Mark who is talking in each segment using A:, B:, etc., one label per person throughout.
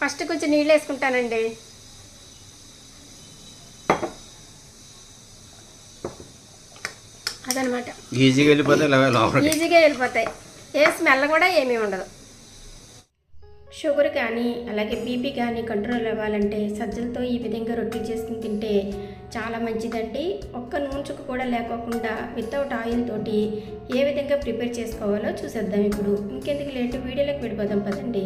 A: First కొంచెం నీళ్ళు వేసుకుంటానండి. అదనమాట.
B: ఈజీగా వెళ్ళిపోతే ఇలా లోపలికి
A: ఈజీగా వెళ్ళిపోతాయి. ఏ స్మెల్ కూడా ఏమీ ఉండదు. షుగర్ కానీ అలాగే బీపీ కానీ కంట్రోల్ అవ్వాలంటే సజ్జలతో ఈ విధంగా రొట్టెలు చేసుకుని తింటే చాలా మంచిదండి. ఒక్క నూనె చుక్క కూడా లేకోకుండా వితౌట్ ఆయిల్ తోటి ఏ విధంగా ప్రిపేర్ చేసుకోవాలో చూసేద్దాం ఇప్పుడు. ఇంకెందుకు లేట్? వీడియోలోకి వెళ్ళిపోదాం పదండి.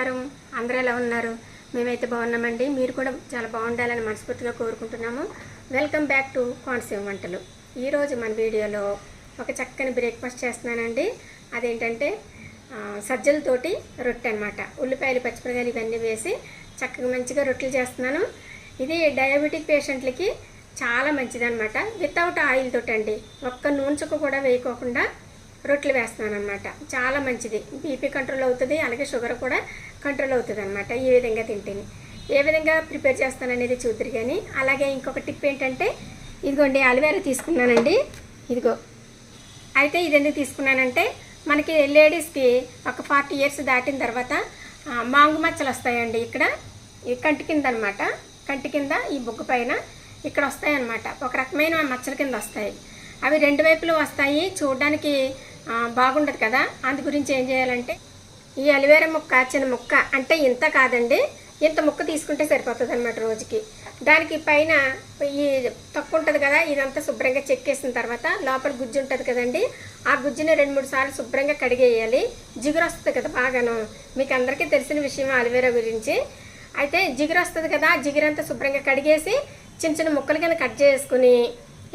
A: నమస్కారం. అందరూ ఎలా ఉన్నారు? మేమైతే బాగున్నామండి. మీరు కూడా చాలా బాగుండాలని మనస్ఫూర్తిగా కోరుకుంటున్నాము. వెల్కమ్ బ్యాక్ టు కోనసీమ వంటలు. ఈరోజు మన వీడియోలో ఒక చక్కని బ్రేక్ఫాస్ట్ చేస్తున్నానండి. అదేంటంటే సజ్జలతోటి రొట్టె అనమాట ఉల్లిపాయలు పచ్చిమిరకాయలు ఇవన్నీ వేసి చక్కగా మంచిగా రొట్టెలు చేస్తున్నాను. ఇది డయాబెటిక్ పేషెంట్లకి చాలా మంచిదనమాట వితౌట్ ఆయిల్ తోటండి అండి. ఒక్క నూనె చుక్క కూడా వేయకోకుండా రొట్టెలు వేస్తున్నాను అనమాట చాలా మంచిది. బీపీ కంట్రోల్ అవుతుంది. అలాగే షుగర్ కూడా కంట్రోల్ అవుతుంది అనమాట ఈ విధంగా తింటేనే. ఏ విధంగా ప్రిపేర్ చేస్తాను అనేది చూద్దరు కానీ అలాగే ఇంకొక టిప్ ఏంటంటే ఇదిగోండి అలివేరా తీసుకున్నానండి. ఇదిగో. అయితే ఇది ఎందుకు తీసుకున్నానంటే మనకి లేడీస్కి ఒక ఫార్టీ ఇయర్స్ దాటిన తర్వాత మాంగు మచ్చలు వస్తాయండి ఇక్కడ. ఈ కంటి కింద అనమాట కంటి కింద ఈ బొగ్గు పైన ఇక్కడ వస్తాయన్నమాట. ఒక రకమైన మచ్చల కింద వస్తాయి. అవి రెండు వైపులు వస్తాయి. చూడడానికి బాగుండదు కదా. అందు గురించి ఏం చేయాలంటే ఈ అలివేరా ముక్క చిన్న ముక్క అంటే ఇంత కాదండి. ఇంత ముక్క తీసుకుంటే సరిపోతుంది అనమాట రోజుకి. దానికి పైన ఈ తక్కువ ఉంటుంది కదా ఇదంతా శుభ్రంగా చెక్కేసిన తర్వాత లోపల గుజ్జు ఉంటుంది కదండి. ఆ గుజ్జుని రెండు మూడు సార్లు శుభ్రంగా కడిగేయాలి. జిగురు వస్తుంది కదా బాగాను. మీకు అందరికీ తెలిసిన విషయం అలివేరా గురించి. అయితే జిగురు వస్తుంది కదా జిగురంతా శుభ్రంగా కడిగేసి చిన్న చిన్న ముక్కలు కింద కట్ చేసుకుని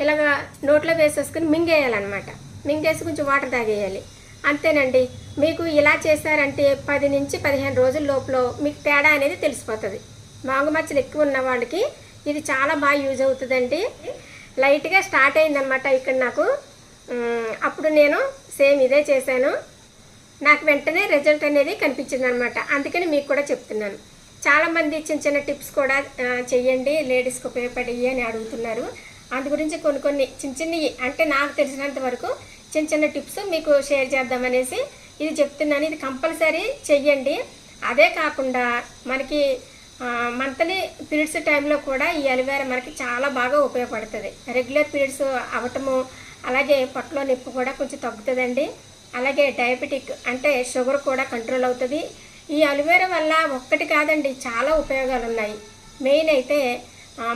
A: ఇలాగా నోట్లో వేసేసుకుని మింగేయాలన్నమాట. మింగేసి కొంచెం వాటర్ తాగేయాలి. అంతేనండి. మీకు ఇలా చేశారంటే పది నుంచి పదిహేను రోజుల లోపల మీకు తేడా అనేది తెలిసిపోతుంది. మాంగు మచ్చలు ఎక్కువ ఉన్న వాళ్ళకి ఇది చాలా బాగా యూజ్ అవుతుందండి. లైట్గా స్టార్ట్ అయిందనమాట ఇక్కడ నాకు. అప్పుడు నేను సేమ్ ఇదే చేశాను. నాకు వెంటనే రిజల్ట్ అనేది కనిపించింది అనమాట అందుకని మీకు కూడా చెప్తున్నాను. చాలామంది చిన్న చిన్న టిప్స్ కూడా చెయ్యండి. లేడీస్కి ఉపయోగపడేవి అని అడుగుతున్నారు. అందు గురించి కొన్ని కొన్ని చిన్న చిన్నవి అంటే నాకు తెలిసినంత వరకు చిన్న చిన్న టిప్స్ మీకు షేర్ చేద్దామనేసి ఇది చెప్తున్నాను. ఇది కంపల్సరీ చెయ్యండి. అదే కాకుండా మనకి మంత్లీ పీరియడ్స్ టైంలో కూడా ఈ అలివేరా మనకి చాలా బాగా ఉపయోగపడుతుంది. రెగ్యులర్ పీరియడ్స్ అవ్వటము అలాగే పొట్టలో నొప్పి కూడా కొంచెం తగ్గుతుందండి. అలాగే డయాబెటిక్ అంటే షుగర్ కూడా కంట్రోల్ అవుతుంది. ఈ అలివేరా వల్ల ఒక్కటి కాదండి చాలా ఉపయోగాలు ఉన్నాయి మెయిన్ అయితే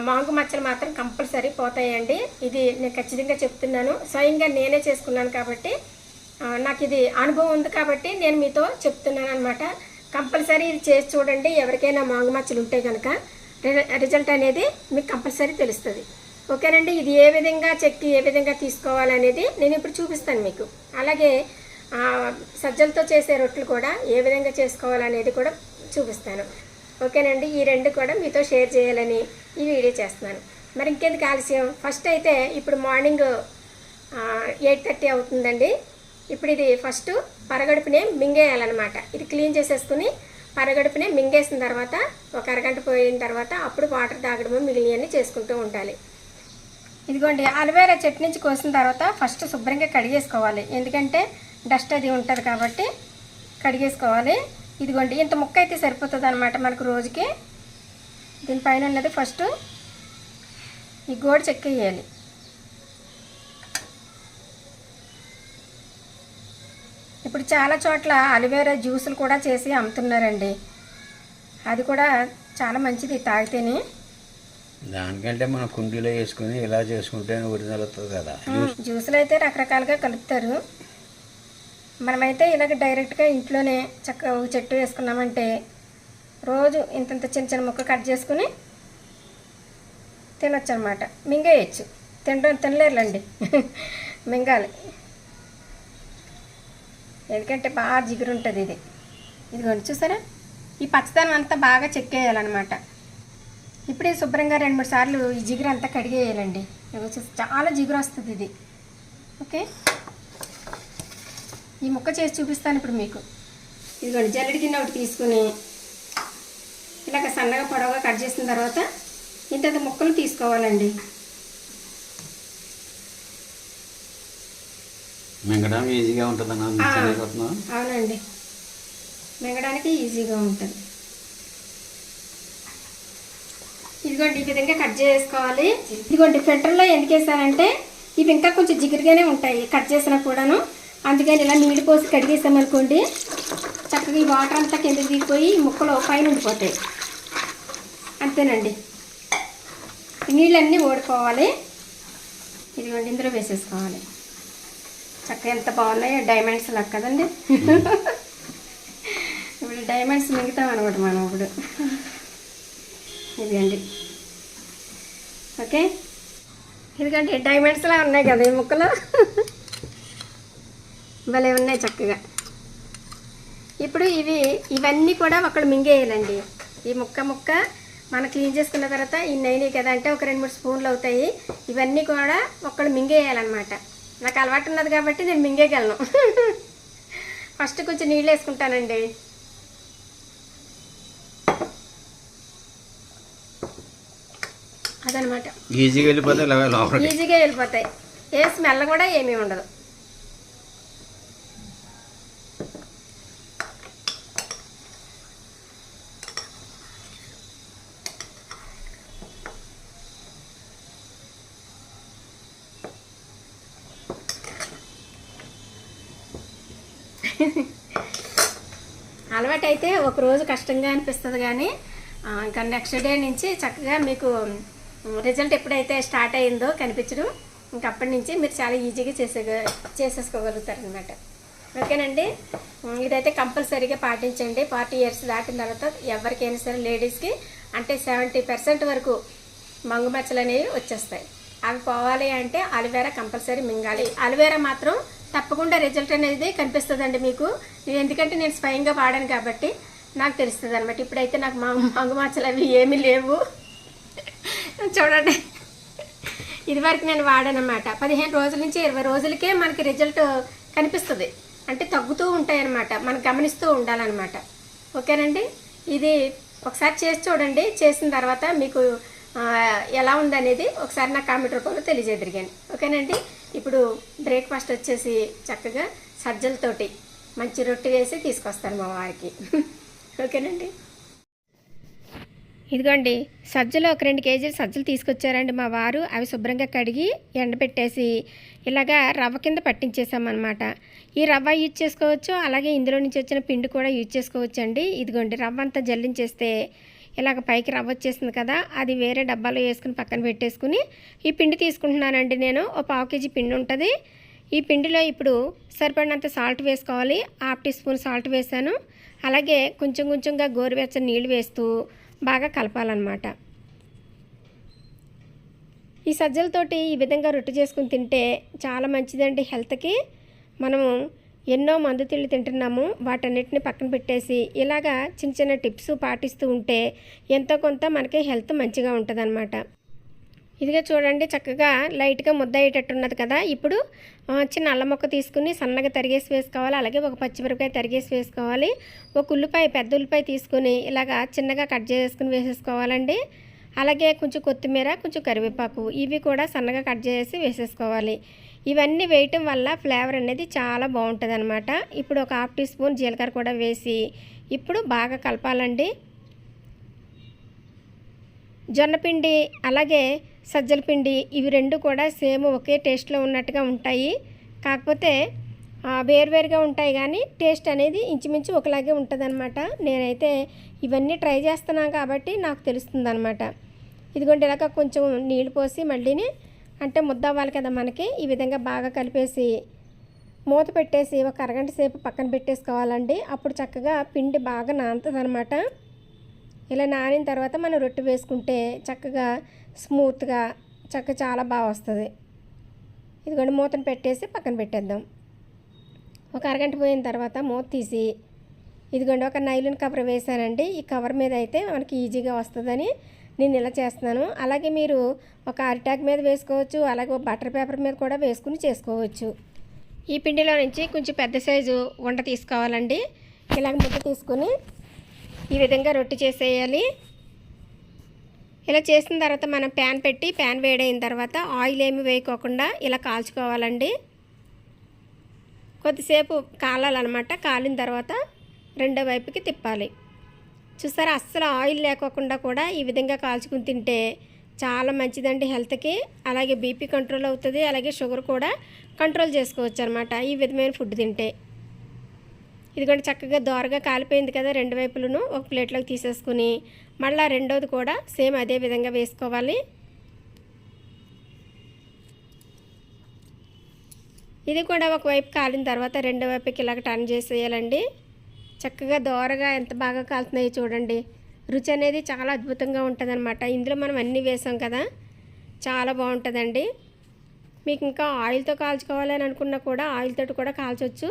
A: మాంగు మచ్చలు మాత్రం కంపల్సరీ పోతాయండి. ఇది నేను ఖచ్చితంగా చెప్తున్నాను. స్వయంగా నేనే చేసుకున్నాను కాబట్టి నాకు ఇది అనుభవం ఉంది కాబట్టి నేను మీతో చెప్తున్నాను అనమాట కంపల్సరీ ఇది చేసి చూడండి ఎవరికైనా మాంగు మచ్చలు ఉంటే కనుక రిజల్ట్ అనేది మీకు కంపల్సరీ తెలుస్తుంది. ఓకేనండి? ఇది ఏ విధంగా చెక్కి ఏ విధంగా తీసుకోవాలనేది నేను ఇప్పుడు చూపిస్తాను మీకు. అలాగే సజ్జలతో చేసే రొట్టెలు కూడా ఏ విధంగా చేసుకోవాలనేది కూడా చూపిస్తాను. ఓకేనండి ఈ రెండు కూడా మీతో షేర్ చేయాలని ఈ వీడియో చేస్తున్నాను. మరి ఇంకెందుకు ఆలస్యం? ఫస్ట్ అయితే ఇప్పుడు మార్నింగ్ ఎయిట్ థర్టీ అవుతుందండి. ఇప్పుడు ఇది ఫస్ట్ పరగడుపునే మింగేయాలన్నమాట. ఇది క్లీన్ చేసేసుకుని పరగడుపునే మింగేసిన తర్వాత ఒక అరగంట పోయిన తర్వాత అప్పుడు వాటర్ తాగడము మిగిలినవన్నీ చేసుకుంటూ ఉండాలి. ఇదిగోండి అలవేరా చెట్టు నుంచి కోసిన తర్వాత ఫస్ట్ శుభ్రంగా కడిగేసుకోవాలి. ఎందుకంటే డస్ట్ అది ఉంటుంది కాబట్టి కడిగేసుకోవాలి. ఇదిగోండి ఇంత ముక్క అయితే సరిపోతుంది అనమాట మనకు రోజుకి. దీనిపైన ఉన్నది ఫస్ట్ ఈ గోడ చెక్కేయాలి ఇప్పుడు చాలా చోట్ల అలివేరా జ్యూసులు కూడా చేసి అమ్ముతున్నారండి. అది కూడా చాలా మంచిది తాగితేనే.
B: దానికంటే మనం కుండీలో వేసుకుని ఇలా చేసుకుంటే ఒరిజినల్ వస్తుంది కదా.
A: జ్యూసులు అయితే రకరకాలుగా కలుపుతారు. మనమైతే ఇలాగ డైరెక్ట్గా ఇంట్లోనే చక్కగా ఒక చెట్టు వేసుకున్నామంటే రోజు ఇంతంత చిన్న చిన్న ముక్క కట్ చేసుకుని తినొచ్చు అనమాట మింగేయచ్చు. తినడం తినలేరులండి. మింగాలి. ఎందుకంటే బాగా జిగురు ఉంటుంది ఇది. ఇదిగోండి చూసారా? ఈ పచ్చదనం అంతా బాగా చెక్కేయాలన్నమాట ఇప్పుడే శుభ్రంగా రెండు మూడు సార్లు ఈ జిగురు అంతా కడిగేయాలండి చాలా జిగురు వస్తుంది ఇది. ఓకే? ఈ ముక్క చేసి చూపిస్తాను ఇప్పుడు మీకు. ఇదిగోండి జల్లెడి గిన్నె ఒకటి తీసుకుని ఇలాగ సన్నగా పొడవుగా కట్ చేసిన తర్వాత ఇంత ముక్కలు తీసుకోవాలండి.
B: ఈజీగా ఉంటుంది
A: అవునండి. మింగడానికి ఈజీగా ఉంటుంది. ఇదిగోండి ఈ విధంగా కట్ చేసుకోవాలి. ఇదిగోండి ఫిల్టర్లో ఎందుకు వేసానంటే ఇవి ఇంకా కొంచెం జిగురుగానే ఉంటాయి కట్ చేసినా కూడాను. అందుకని ఇలా నీళ్ళు పోసి కడిగేసామనుకోండి చక్కగా ఈ వాటర్ అంతా కింద దిగిపోయి ముక్కలు పైన ఉండిపోతాయి. అంతేనండి. నీళ్ళన్నీ ఓడిపోవాలి ఇదిగోండి ఇందులో వేసేసుకోవాలి. చక్కగా ఎంత బాగున్నాయో డైమండ్స్ లాగా కదండి. ఇప్పుడు డైమండ్స్ మిగతాం అనమాట మనం ఇప్పుడు. ఇదిగండి. ఓకే? ఇదిగండి డైమండ్స్లా ఉన్నాయి కదా ఈ ముక్కలు. భలే ఉన్నాయి చక్కగా. ఇప్పుడు ఇవి ఇవన్నీ కూడా ఒకళ్ళు మింగేయాలండి. ఈ ముక్క ముక్క మనం క్లీన్ చేసుకున్న తర్వాత ఇన్ని అయినాయి కదా అంటే ఒక రెండు మూడు స్పూన్లు అవుతాయి. ఇవన్నీ కూడా ఒకళ్ళు మింగేయాలన్నమాట. నాకు అలవాటు ఉన్నది కాబట్టి నేను మింగేయగలను. ఫస్ట్ కొంచెం నీళ్ళు వేసుకుంటానండి. అదనమాట.
B: ఈజీగా వెళ్ళిపోతే ఇలా లోపలికి.
A: ఈజీగా వెళ్ళిపోతాయి. ఏ స్మెల్ కూడా ఏమీ ఉండదు. అలవాటైతే ఒక రోజు కష్టంగా అనిపిస్తుంది కానీ ఇంకా నెక్స్ట్ డే నుంచి చక్కగా మీకు రిజల్ట్ ఎప్పుడైతే స్టార్ట్ అయిందో కనిపించడం ఇంక అప్పటి నుంచి మీరు చాలా ఈజీగా చేసే చేసేసుకోగలుగుతారు అనమాట ఓకేనండి ఇదైతే కంపల్సరీగా పాటించండి. ఫార్టీ ఇయర్స్ దాటిన తర్వాత ఎవరికైనా సరే లేడీస్కి అంటే సెవెంటీ పర్సెంట్ వరకు మంగు మచ్చలు అనేవి వచ్చేస్తాయి. అవి పోవాలి అంటే అలివేరా కంపల్సరీ మింగాలి. అలివేరా మాత్రం తప్పకుండా రిజల్ట్ అనేది కనిపిస్తుందండి మీకు. ఎందుకంటే నేను స్వయంగా వాడాను కాబట్టి నాకు తెలుస్తుంది అనమాట ఇప్పుడైతే నాకు మా మంగు అవి ఏమీ లేవు. చూడండి. ఇదివరకు నేను వాడానమాట పదిహేను రోజుల నుంచి ఇరవై రోజులకే మనకి రిజల్ట్ కనిపిస్తుంది. అంటే తగ్గుతూ ఉంటాయి అన్నమాట మనం గమనిస్తూ ఉండాలన్నమాట. ఓకేనండి? ఇది ఒకసారి చేసి చూడండి. చేసిన తర్వాత మీకు ఎలా ఉందనేది ఒకసారి నా కామెంట్ రూపంలో తెలియజేదిరిగాను ఓకేనండి? ఇప్పుడు బ్రేక్ఫాస్ట్ వచ్చేసి చక్కగా సజ్జలతోటి మంచి రొట్టె వేసి తీసుకొస్తాను మా వారికి. ఓకేనండి? ఇదిగోండి సజ్జలు ఒక రెండు కేజీలు సజ్జలు తీసుకొచ్చారండి మా వారు. అవి శుభ్రంగా కడిగి ఎండబెట్టేసి ఇలాగా రవ్వ కింద పట్టించేసామన్నమాట. ఈ రవ్వ యూజ్ చేసుకోవచ్చు అలాగే ఇందులో నుంచి వచ్చిన పిండి కూడా యూజ్ చేసుకోవచ్చు అండి ఇదిగోండి రవ్వ అంతా జల్లించేస్తే ఇలాగ పైకి రవ్వ వచ్చేసింది కదా అది వేరే డబ్బాలో వేసుకుని పక్కన పెట్టేసుకుని ఈ పిండి తీసుకుంటున్నానండి నేను. ఒక పావు కేజీ పిండి ఉంటుంది. ఈ పిండిలో ఇప్పుడు సరిపడినంత సాల్ట్ వేసుకోవాలి. హాఫ్ టీ స్పూన్ సాల్ట్ వేసాను అలాగే కొంచెం కొంచెంగా గోరువెచ్చని నీళ్ళు వేస్తూ బాగా కలపాలన్నమాట. ఈ సజ్జలతోటి ఈ విధంగా రొట్టె చేసుకుని తింటే చాలా మంచిదండి హెల్త్కి. మనము ఎన్నో మందు తిళ్ళు తింటున్నాము. వాటన్నిటిని పక్కన పెట్టేసి ఇలాగా చిన్న చిన్న టిప్స్ పాటిస్తూ ఉంటే ఎంతో కొంత మనకి హెల్త్ మంచిగా ఉంటుందన్నమాట. ఇదిగా చూడండి చక్కగా లైట్గా ముద్ద అయ్యేటట్టు ఉన్నది కదా. ఇప్పుడు చిన్న అల్లం మొక్క తీసుకుని సన్నగా తరిగేసి వేసుకోవాలి. అలాగే ఒక పచ్చిమిరపకాయ తరిగేసి వేసుకోవాలి. ఒక ఉల్లిపాయ పెద్ద ఉల్లిపాయ తీసుకుని ఇలాగా చిన్నగా కట్ చేసుకుని వేసేసుకోవాలండి. అలాగే కొంచెం కొత్తిమీర కొంచెం కరివేపాకు ఇవి కూడా సన్నగా కట్ చేసి వేసేసుకోవాలి. ఇవన్నీ వేయటం వల్ల ఫ్లేవర్ అనేది చాలా బాగుంటుంది అనమాట ఇప్పుడు ఒక హాఫ్ టీ స్పూన్ జీలకర్ర కూడా వేసి ఇప్పుడు బాగా కలపాలండి. జొన్నపిండి అలాగే సజ్జల పిండి ఇవి రెండు కూడా సేమ్ ఒకే టేస్ట్లో ఉన్నట్టుగా ఉంటాయి. కాకపోతే వేరువేరుగా ఉంటాయి కానీ టేస్ట్ అనేది ఇంచుమించు ఒకలాగే ఉంటుందన్నమాట. నేనైతే ఇవన్నీ ట్రై చేస్తున్నాను కాబట్టి నాకు తెలుస్తుందన్నమాట. ఇదిగోండి ఇలాగ కొంచెం నీళ్ళు పోసి మళ్ళీని అంటే ముద్ద అవ్వాలి కదా మనకి ఈ విధంగా బాగా కలిపేసి మూత పెట్టేసి ఒక అరగంట సేపు పక్కన పెట్టేసుకోవాలండి. అప్పుడు చక్కగా పిండి బాగా నానుతుంది ఇలా నానిన తర్వాత మనం రొట్టె వేసుకుంటే చక్కగా స్మూత్గా చక్క చాలా బాగా వస్తుంది. ఇదిగోండి మూతను పెట్టేసి పక్కన పెట్టేద్దాం. ఒక అరగంట పోయిన తర్వాత మూత తీసి ఇదిగోండి ఒక నైలున్ కవర్ వేసానండి ఈ కవర్ మీద అయితే మనకి ఈజీగా వస్తుందని నేను ఇలా చేస్తున్నాను. అలాగే మీరు ఒక అరిటాక్ మీద వేసుకోవచ్చు అలాగే ఒక బటర్ పేపర్ మీద కూడా వేసుకుని చేసుకోవచ్చు. ఈ పిండిలో నుంచి కొంచెం పెద్ద సైజు వంట తీసుకోవాలండి. ఇలాగ ముద్ద తీసుకొని ఈ విధంగా రొట్టె చేసేయాలి. ఇలా చేసిన తర్వాత మనం ప్యాన్ పెట్టి ప్యాన్ వేడైన తర్వాత ఆయిల్ ఏమి వేయకోకుండా ఇలా కాల్చుకోవాలండి. కొద్దిసేపు కాలాలన్నమాట. కాలిన తర్వాత రెండో వైపుకి తిప్పాలి. చూసారా అస్సలు ఆయిల్ లేకోకుండా కూడా ఈ విధంగా కాల్చుకుని తింటే చాలా మంచిదండి హెల్త్కి. అలాగే బీపీ కంట్రోల్ అవుతుంది అలాగే షుగర్ కూడా కంట్రోల్ చేసుకోవచ్చు అనమాట ఈ విధమైన ఫుడ్ తింటే. ఇదిగోండి చక్కగా దోరగా కాలిపోయింది కదా రెండు వైపులను. ఒక ప్లేట్లోకి తీసేసుకుని మళ్ళీ రెండోది కూడా సేమ్ అదే విధంగా వేసుకోవాలి. ఇది కూడా ఒకవైపు కాలిన తర్వాత రెండో వైపుకి ఇలాగ టర్న్ చేసేయాలండి. చక్కగా దోరగా ఎంత బాగా కాలుతున్నాయో చూడండి. రుచి అనేది చాలా అద్భుతంగా ఉంటుందన్నమాట. ఇందులో మనం అన్నీ వేసాం కదా చాలా బాగుంటుందండి. మీకు ఇంకా ఆయిల్తో కాల్చుకోవాలని అనుకున్నా కూడా ఆయిల్తో కూడా కాల్చవచ్చు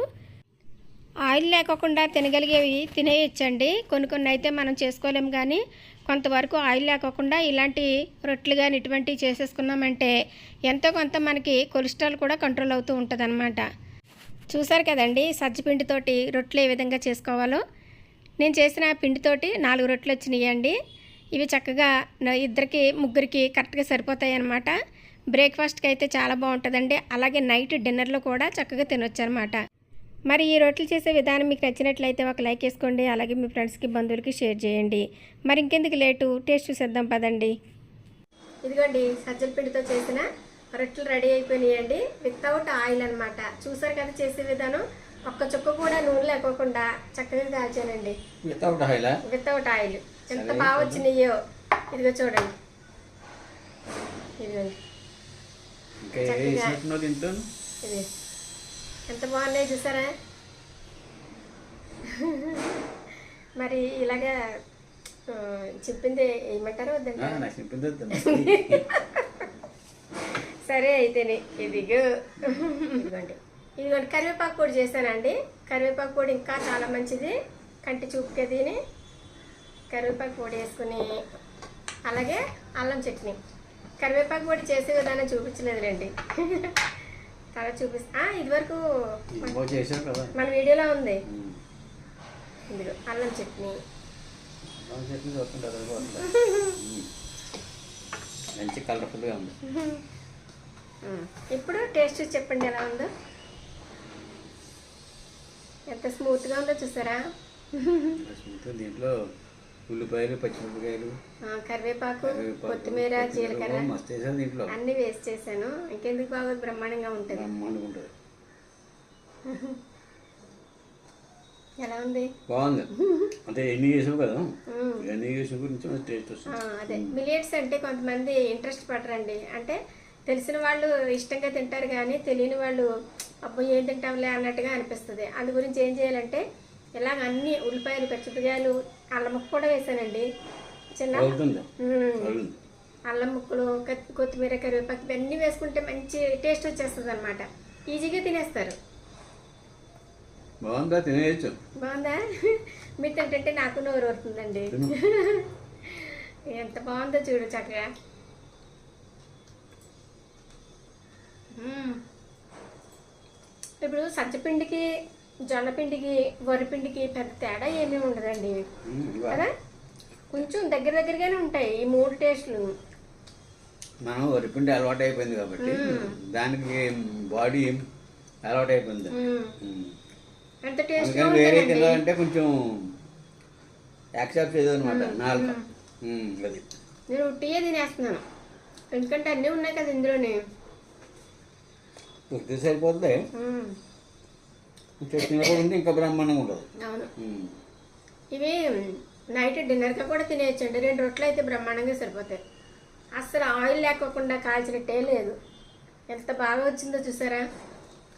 A: ఆయిల్ లేకుండా తినగలిగేవి తినేయచ్చండి. కొన్ని కొన్ని అయితే మనం చేసుకోలేం కానీ కొంతవరకు ఆయిల్ లేకోకుండా ఇలాంటి రొట్టెలు కానీ ఇటువంటివి చేసేసుకున్నామంటే ఎంతో కొంత మనకి కొలెస్ట్రాల్ కూడా కంట్రోల్ అవుతూ ఉంటుంది చూసారు కదండి సజ్జపిండితోటి రొట్టెలు ఏ విధంగా చేసుకోవాలో? నేను చేసిన పిండితోటి నాలుగు రొట్టెలు వచ్చినాయండి. ఇవి చక్కగా ఇద్దరికి ముగ్గురికి కరెక్ట్గా సరిపోతాయి అన్నమాట బ్రేక్ఫాస్ట్కి అయితే చాలా బాగుంటుందండి. అలాగే నైట్ డిన్నర్లో కూడా చక్కగా తినొచ్చు అనమాట మరి ఈ రొట్టెలు చేసే విధానం మీకు నచ్చినట్లయితే ఒక లైక్ వేసుకోండి అలాగే మీ ఫ్రెండ్స్కి బంధువులకి షేర్ చేయండి. మరి ఇంకెందుకు లేటు? టేస్ట్ చూసేద్దాం పదండి. ఇదిగోండి సజ్జల పిండితో చేసిన రొట్టెలు రెడీ అయిపోయినాయండి. వితౌట్ ఆయిల్ అన్నమాట. చూసారు కదా చేసే విధానం? ఒక్క చుక్క కూడా నూనె లేకోకుండా చక్కగా కాల్చానండి.
B: వితౌట్ ఆయిలా
A: వితౌట్ ఆయిల్. ఎంత బాగా వచ్చినాయో. ఇదిగో చూడండి. ఇదిగోండి. చక్కగా. ఇది. ఎంత బాగున్నాయి చూసారా? మరి ఇలాగా చెప్పింది ఏమంటారు
B: ఆ,
A: వద్దంటారు
B: నాకు చెప్పింది వద్దు.
A: సరే అయితేనే ఇదిగో. ఇదిగోండి. ఇదిగోండి కరివేపాకు పొడి చేశానండి. కరివేపాకు పొడి ఇంకా చాలా మంచిది. కంటి చూపుకి తిని కరివేపాకు పొడి వేసుకుని అలాగే అల్లం చట్నీ. కరివేపాకు పొడి చేసే విధానం చూపించలేదులేండి. తర్వాత చూపిస్తా. ఇదివరకు మన వీడియోలో ఉంది. ఇదిగో అల్లం చట్నీ.
B: మంచి కలర్ఫుల్గా ఉంది.
A: ఇప్పుడు టేస్ట్ చెప్పండి ఎలా ఉందో. ఎంత స్మూత్గా ఉందో చూసారా?
B: దీంట్లో ఉల్లిపాయలు పచ్చిమిరపకాయలు
A: కరివేపాకు కొత్తిమీర జీలకర్ర
B: మస్తు వేసాను దీంట్లో.
A: అన్ని వేస్ట్ చేశాను. ఇంకెందుకు బాగోదు బ్రహ్మాండంగా ఉంటుంది.
B: బ్రహ్మాండంగా ఉంటుంది.
A: ఎలా ఉంది?
B: బాగుంది. అంటే ఎన్ని చేసావు కదా. ఎన్ని చేసిన గురించి టేస్ట్ వస్తుంది.
A: అదే. మిలియట్స్ అంటే కొంతమంది ఇంట్రెస్ట్ పడరండి. అంటే తెలిసిన వాళ్ళు ఇష్టంగా తింటారు కానీ తెలియని వాళ్ళు అబ్బో ఏం తింటాంలే అన్నట్టుగా అనిపిస్తుంది. అందు గురించి ఏం చేయాలంటే ఇలాగ అన్ని ఉల్లిపాయలు పచ్చిమిరపకాయలు అల్లం ముక్క కూడా వేసానండి. చిన్న అల్లం ముక్కలు కత్- కొత్తిమీర కరివేపాకు ఇవన్నీ వేసుకుంటే మంచి టేస్ట్ వచ్చేస్తుంది అనమాట ఈజీగా తినేస్తారు.
B: బాగుందా? తినేయచ్చు.
A: బాగుందా? మీరు తింటుంటే నాకు నోరు
B: తిను.
A: ఎంత బాగుందో చూడు చక్కగా. ఇప్పుడు సజ్జపిండికి జొన్నపిండికి వరిపిండికి పెద్ద తేడా ఏమీ ఉండదండి. కదా? కొంచెం దగ్గర దగ్గరగానే ఉంటాయి ఈ మూడు టేస్ట్లు.
B: మనం వరిపిండి అలవాటు అయిపోయింది కాబట్టి దానికి బాడీ అలవాటు అయిపోయింది.
A: ఎంత
B: అందుకని వేరే తినాలంటే కొంచెం యాక్సెప్ట్ చేయదు అనమాట అది.
A: నేను ఉట్టియే తినేస్తున్నాను. ఎందుకంటే అన్నీ ఉన్నాయి కదా ఇందులోనే.
B: ఉత్తి సరిపోతుంది. చట్నీ కూడా ఉంటే ఇంకా బ్రహ్మాండంగా ఉమ్.
A: ఇవి నైట్ డిన్నర్గా కూడా తినేయచ్చండి. రెండు రొట్టెలు అయితే బ్రహ్మాండంగా సరిపోతాయి. అస్సలు ఆయిల్ లేకోకుండా కాల్చినట్టే లేదు. ఎంత బాగా వచ్చిందో చూసారా?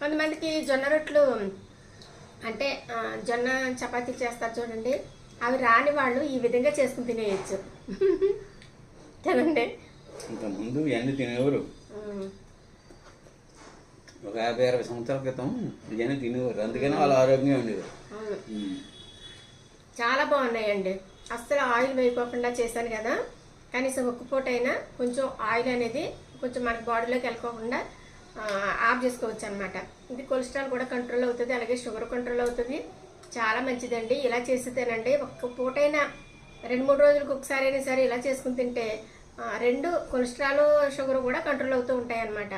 A: కొంతమందికి జొన్న రొట్టెలు అంటే జొన్న చపాతీ చేస్తారు చూడండి. అవి రాని వాళ్ళు ఈ విధంగా చేసుకుని తినేయచ్చు.
B: ఇంతకుముందు ఇవన్నీ తినేవారు. ఒక యాభై అరవై సంవత్సరాల క్రితం ఇవన్నీ తినేవారు. అందుకని వాళ్ళు ఆరోగ్యంగా ఉండేవారు.
A: చాలా బాగున్నాయండి. అస్సలు ఆయిల్ వేయకోకుండా చేశాను కదా. కనీసం ఒక్క పూట అయినా కొంచెం ఆయిల్ అనేది కొంచెం మనకి బాడీలోకి వెళ్ళకోకుండా ఆఫ్ చేసుకోవచ్చు అనమాట ఇది కొలెస్ట్రాల్ కూడా కంట్రోల్ అవుతుంది అలాగే షుగర్ కంట్రోల్ అవుతుంది. చాలా మంచిదండి. ఇలా చేస్తేనండి ఒక్క పూటైనా రెండు మూడు రోజులకు ఒకసారి అయినా సరే ఇలా చేసుకుని తింటే రెండు కొలెస్ట్రాల్ షుగర్ కూడా కంట్రోల్ అవుతూ ఉంటాయి అన్నమాట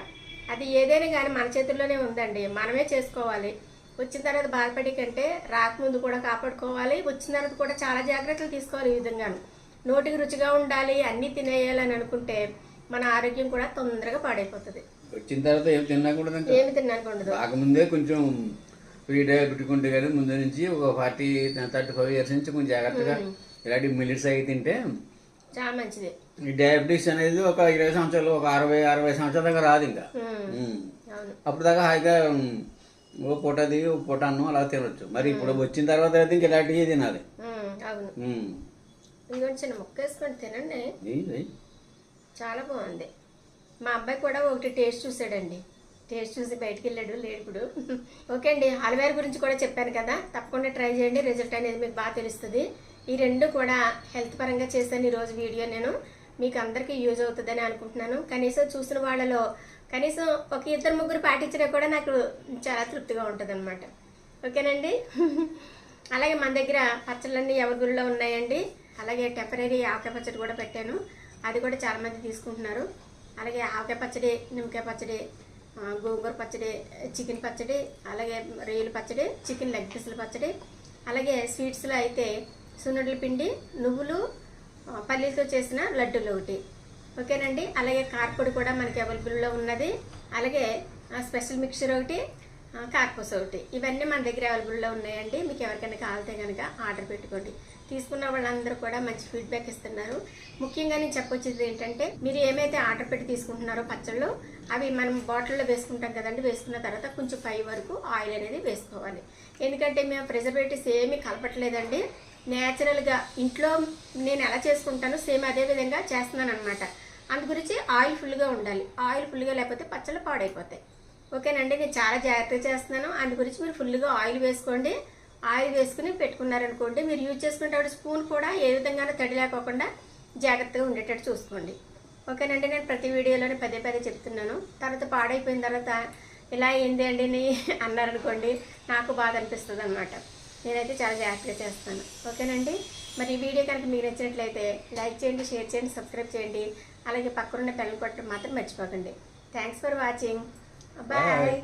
A: అది ఏదైనా కానీ మన చేతుల్లోనే ఉందండి. మనమే చేసుకోవాలి. వచ్చిన తర్వాత బాధపడే కంటే రాకముందు కూడా కాపాడుకోవాలి. వచ్చిన తర్వాత కూడా చాలా జాగ్రత్తలు తీసుకోవాలి ఈ విధంగాను. నోటికి రుచిగా ఉండాలి అన్నీ తినేయాలని అనుకుంటే మన ఆరోగ్యం కూడా తొందరగా పాడైపోతుంది.
B: వచ్చిన తర్వాత ఏం తినకూడదు ఇంకా?
A: ఏమి తినడానికి ఉండదు.
B: రాకముందే కొంచెం ఫ్రీ డయాబెటిక్ ఉంటే కానీ ముందు నుంచి ఒక ఫార్టీ థర్టీ ఫైవ్ ఇయర్స్ నుంచి కొంచెం జాగ్రత్తగా ఇలాంటి మిలిట్స్ అవి తింటే
A: చాలా మంచిది.
B: ఈ డయాబెటీస్ అనేది ఒక ఇరవై సంవత్సరాలు ఒక అరవై అరవై సంవత్సరాల దాకా రాదు ఇంకా. అప్పుడు దాకా హాయిగా ఓ పూటది ఓ పూట అన్నం అలా తినొచ్చు. మరి ఇప్పుడు వచ్చిన తర్వాత అయితే ఇంక ఇలాంటివి తినాలి.
A: చిన్న ముక్క వేసుకొని తినండి. చాలా బాగుంది. మా అబ్బాయి కూడా ఒకటి టేస్ట్ చూసాడండి. టేస్ట్ చూసి బయటికి వెళ్ళాడు లేడు ఇప్పుడు. ఓకే అండి హాల్వేర్ గురించి కూడా చెప్పాను కదా. తప్పకుండా ట్రై చేయండి రిజల్ట్ అనేది మీకు బాగా తెలుస్తుంది. ఈ రెండు కూడా హెల్త్ పరంగా చేశాను ఈరోజు వీడియో నేను. మీకు అందరికీ యూజ్ అవుతుందని అనుకుంటున్నాను. కనీసం చూసిన వాళ్ళలో కనీసం ఒక ఇద్దరు ముగ్గురు పాటించినా కూడా నాకు చాలా తృప్తిగా ఉంటుంది అనమాట ఓకేనండి? అలాగే మన దగ్గర పచ్చళ్ళన్నీ ఎవరిగుల్లో ఉన్నాయండి. అలాగే టెంపరీ ఆవకాయ పచ్చడి కూడా పెట్టాను. అది కూడా చాలామంది తీసుకుంటున్నారు. అలాగే ఆవకాయ పచ్చడి నిమ్మకాయ పచ్చడి గోంగూర పచ్చడి చికెన్ పచ్చడి అలాగే రొయ్యల పచ్చడి చికెన్ లెగ్ పీసుల పచ్చడి అలాగే స్వీట్స్లో అయితే సున్నుండల పిండి నువ్వులు పల్లీలతో చేసిన లడ్డూలు ఒకటి. ఓకేనండి? అలాగే కార్పొడి కూడా మనకి అవైలబుల్లో ఉన్నది. అలాగే స్పెషల్ మిక్చర్ ఒకటి కార్పూస్ ఒకటి. ఇవన్నీ మన దగ్గర అవైలబుల్లో ఉన్నాయండి. మీకు ఎవరికైనా కావాలితే కనుక ఆర్డర్ పెట్టుకోండి. తీసుకున్న వాళ్ళందరూ కూడా మంచి ఫీడ్బ్యాక్ ఇస్తున్నారు. ముఖ్యంగా నేను చెప్పొచ్చేది ఏంటంటే మీరు ఏమైతే ఆర్డర్ పెట్టి తీసుకుంటున్నారో పచ్చళ్ళు అవి మనం బాటిల్లో వేసుకుంటాం కదండి వేసుకున్న తర్వాత కొంచెం పై వరకు ఆయిల్ అనేది వేసుకోవాలి. ఎందుకంటే మేము ప్రిజర్వేటివ్స్ ఏమీ కలపట్లేదండి. న్యాచురల్గా ఇంట్లో నేను ఎలా చేసుకుంటానో సేమ్ అదే విధంగా చేస్తున్నాను అనమాట అందు గురించి ఆయిల్ ఫుల్గా ఉండాలి. ఆయిల్ ఫుల్గా లేకపోతే పచ్చళ్ళు పాడైపోతాయి. ఓకేనండి నేను చాలా జాగ్రత్తగా చేస్తున్నాను. అందు గురించి మీరు ఫుల్గా ఆయిల్ వేసుకోండి. ఆయిల్ వేసుకుని పెట్టుకున్నారనుకోండి మీరు యూజ్ చేసుకునేటప్పుడు స్పూన్ కూడా ఏ విధంగానూ తడి లేకోకుండా జాగ్రత్తగా ఉండేటట్టు చూసుకోండి. ఓకేనండి నేను ప్రతి వీడియోలోనే పదే పదే చెప్తున్నాను. తర్వాత పాడైపోయిన తర్వాత ఇలా ఏంది అండి అని అన్నారనుకోండి నాకు బాధ అనిపిస్తుంది అనమాట నేనైతే చాలా జాగ్రత్తగా చేస్తాను. ఓకేనండి? మరి ఈ వీడియో కనుక మీకు నచ్చినట్లయితే లైక్ చేయండి షేర్ చేయండి సబ్స్క్రైబ్ చేయండి. అలాగే పక్కనున్న బెల్ కొట్టడం మాత్రం మర్చిపోకండి. Thanks for watching. బాయ్.